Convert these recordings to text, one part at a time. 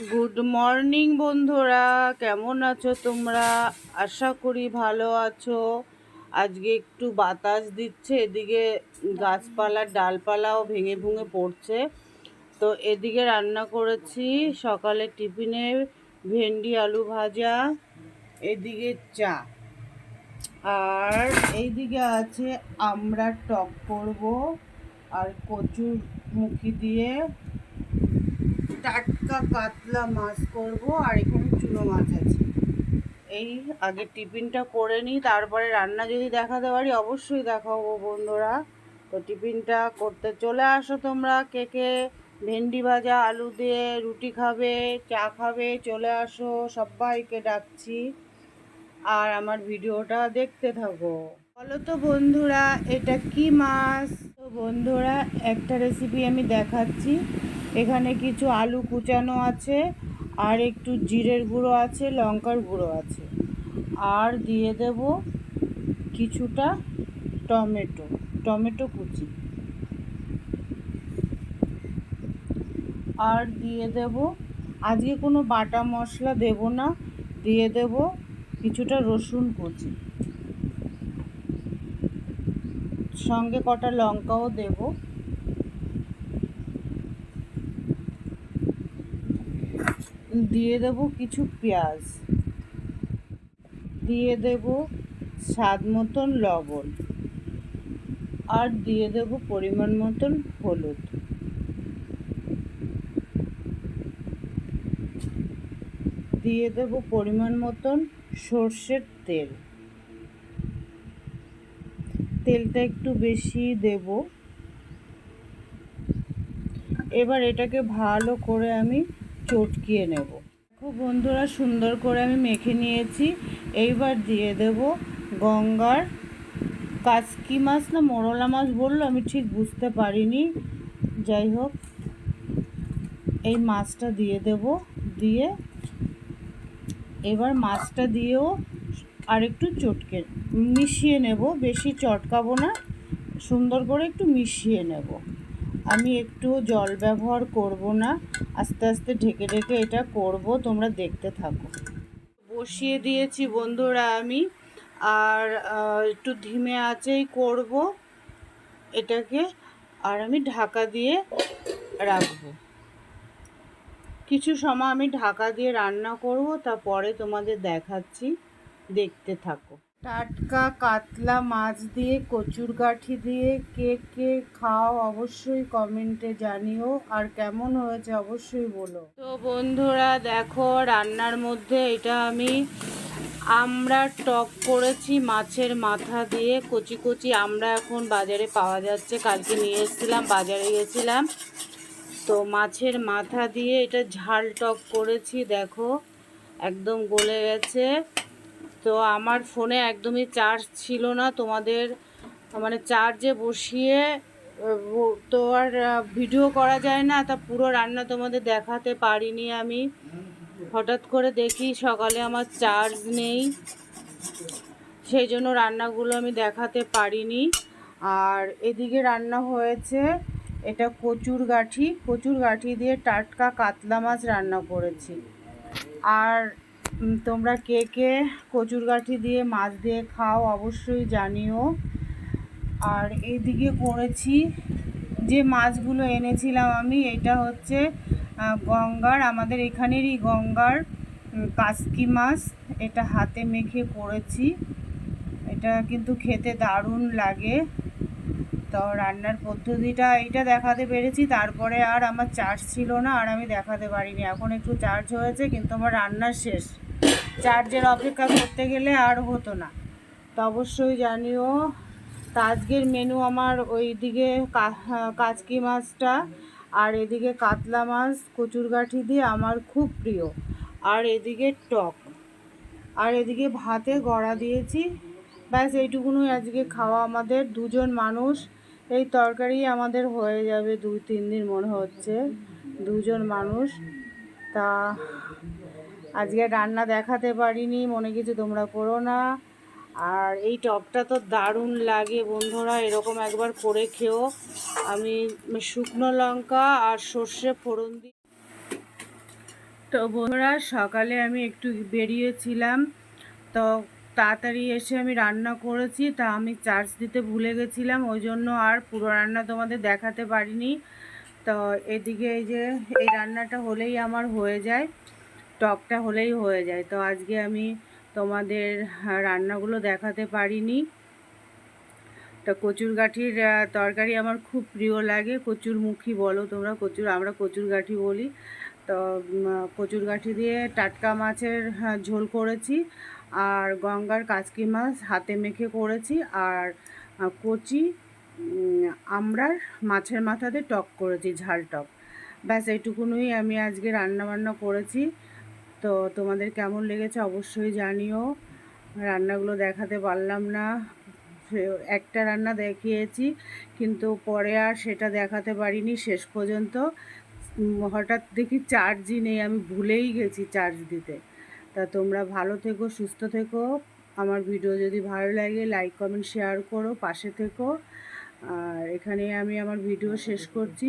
Good morning বন্ধুরা। কেমন আছো তোমরা? আশা করি ভালো আছো। আজকে একটু বাতাস দিচ্ছে, এদিকে গাছপালার ডালপালাও ভেঙে ভুঙে পড়ছে। তো এদিকে রান্না করেছি, সকালে টিফিনে ভেন্ডি, আলু ভাজা, এদিকে চা। আর এইদিকে আছে আমরা টক করব আর কচুর মুখি দিয়ে। টাটকা কাতলা মাছ করব আর এখানে চুনো মাছ আছে। এই আগে টিফিনটা করে নিই, তারপরে রান্না যদি দেখাতে পারি অবশ্যই দেখাবো বন্ধুরা। তো টিফিনটা করতে চলে আসো তোমরা, কে কে ভেন্ডি ভাজা, আলু দিয়ে রুটি খাবে, চা খাবে, চলে আসো, সবাইকে ডাকছি। আর আমার ভিডিওটা দেখতে থাকো। বলো তো বন্ধুরা, এটা কি মাছ? তো বন্ধুরা, একটা রেসিপি আমি দেখাচ্ছি। এখানে কিছু আলু কুচানো আছে, আর একটু জিরের গুঁড়ো আছে, লঙ্কার গুঁড়ো আছে। আর দিয়ে দেব কিছুটা টমেটো টমেটো কুচি। আর দিয়ে দেব, আজকে কোনো বাটা মশলা দেব না, দিয়ে দেব কিছুটা রসুন কুচি। সঙ্গে কটা লঙ্কাও দেব। দিয়ে দেব কিছু পেঁয়াজ। দিয়ে দেব স্বাদ মতন লবণ। আর দিয়ে দেব পরিমাণ মতন হলুদ। দিয়ে দেব পরিমাণ মতন সর্ষের তেল। তেলটা একটু বেশি দেব। এবার এটাকে ভালো করে আমি চটকিয়ে নেব। দেখো বন্ধুরা, সুন্দর করে আমি মেখে নিয়েছি। এইবার দিয়ে দেব গঙ্গার কাসকি মাছ না, মোরলা মাছ বলল, আমি ঠিক বুঝতে পারিনি। যাই হোক, এই মাছটা দিয়ে দেব। দিয়ে এবার মাছটা দিয়েও আরেকটু চটকে, মিশিয়ে নেব। বেশি চটকাবো না, সুন্দর করে একটু মিশিয়ে নেব। আমি একটু জল ব্যবহার করব না। আস্তে আস্তে ঢেকে ঢেকে এটা করব, তোমরা দেখতে থাকো। বসিয়ে দিয়েছি বন্ধুরা আমি, আর একটু ধিমে আঁচেই করব এটাকে, আর আমি ঢাকা দিয়ে রাখব। কিছু সময় আমি ঢাকা দিয়ে রান্না করব, তারপরে তোমাদের দেখাচ্ছি, দেখতে থাকো। টাটকা কাতলা মাছ দিয়ে, কচুর গাঠি দিয়ে, কে কে খাও অবশ্যই কমেন্টে জানিও। আর কেমন হয়েছে অবশ্যই বলো। তো বন্ধুরা, দেখো, রান্নার মধ্যে এটা আমি আমরা টক করেছি মাছের মাথা দিয়ে। কচি কচি আমরা এখন বাজারে পাওয়া যাচ্ছে। কালকে নিয়ে এসেছিলাম, বাজারে গেছিলাম। তো মাছের মাথা দিয়ে এটা ঝাল টক করেছি, দেখো, একদম গলে গেছে। তো আমার ফোনে একদমই চার্জ ছিল না। তোমাদের মানে চার্জে বসিয়ে তো আর ভিডিও করা যায় না। তা পুরো রান্না তোমাদের দেখাতে পারিনি আমি। হঠাৎ করে দেখি সকালে আমার চার্জ নেই। সেই জন্য রান্নাগুলো আমি দেখাতে পারিনি। আর এদিকে রান্না হয়েছে, এটা কচুর গাঠি। কচুর গাঠি দিয়ে টাটকা কাতলা মাছ রান্না করেছি। আর তোমরা কে কে কচুর গাঠি দিয়ে মাছ দিয়ে খাও অবশ্যই জানিও। আর এইদিকে করেছি যে মাছগুলো এনেছিলাম আমি, এটা হচ্ছে গঙ্গার, আমাদের এখানেরই গঙ্গার কাসকি মাছ, এটা হাতে মেখে করেছি। এটা কিন্তু খেতে দারুণ লাগে। তো রান্নার পদ্ধতিটা এইটা দেখাতে পেরেছি, তারপরে আর আমার চার্জ ছিল না, আর আমি দেখাতে পারিনি। এখন একটু চার্জ হয়েছে, কিন্তু আমার রান্না শেষ। চার্জের অপেক্ষা করতে গেলে আর হতো না। তো অবশ্যই জানিও, তা আজকের মেনু আমার ওই দিকে কাচকি মাছটা আর এদিকে কাতলা মাছ কচুরগাঠি দিয়ে আমার খুব প্রিয়। আর এদিকে টক। আর এদিকে ভাতে গড়া দিয়েছি। ব্যাস, এইটুকুনই আজকে খাওয়া আমাদের। দুজন মানুষ, এই তরকারি আমাদের হয়ে যাবে দুই, তিন দিন মনে হচ্ছে। দুজন মানুষ। তা আজকে রান্না দেখাতে পারিনি, মনে কিছু তোমরা করো না। আর এই টপটা তো দারুণ লাগে বন্ধুরা, এরকম একবার করে খেও। আমি শুকনো লঙ্কা আর সর্ষে ফোড়ন দিই তো বন্ধুরা, সকালে আমি একটু বেরিয়েছিলাম। তো তাড়াতাড়ি এসে আমি রান্না করেছি, তা আমি চার্জ দিতে ভুলে গেছিলাম, ওই জন্য আর পুরো রান্না তোমাদের দেখাতে পারিনি। তো এদিকে এই যে, এই রান্নাটা হলেই আমার হয়ে যায়। টকটা হলেই হয়ে যায়। তো আজকে আমি তোমাদের রান্নাগুলো দেখাতে পারিনি। তা কচুর গাঠির তরকারি আমার খুব প্রিয় লাগে। কচুর মুখী বলো তোমরা কচুর আমরা কচুর গাঠি বলি। তো কচুর গাঠি দিয়ে টাটকা মাছের হ্যাঁ, ঝোল করেছি। আর গঙ্গার কাচকি মাছ হাতে মেখে করেছি। আর কচি আমরার মাছের মাথাতে টক করেছি ঝাল টক। ব্যাস এইটুকুনই আমি আজকে রান্না বান্না করেছি। তো তোমাদের কেমন লেগেছে অবশ্যই জানিও। রান্নাগুলো দেখাতে পারলাম না। একটা রান্না দেখিয়েছি, কিন্তু পরে আর সেটা দেখাতে পারিনি শেষ পর্যন্ত। হঠাৎ দেখি চার্জই নেই, আমি ভুলেই গেছি চার্জ দিতে। তা তোমরা ভালো থেকো, সুস্থ থেকো। আমার ভিডিও যদি ভালো লাগে লাইক কমেন্ট শেয়ার করো, পাশে থেকো। আর এখানে আমি আমার ভিডিও শেষ করছি।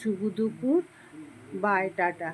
শুভ দুপুর। Bye tata.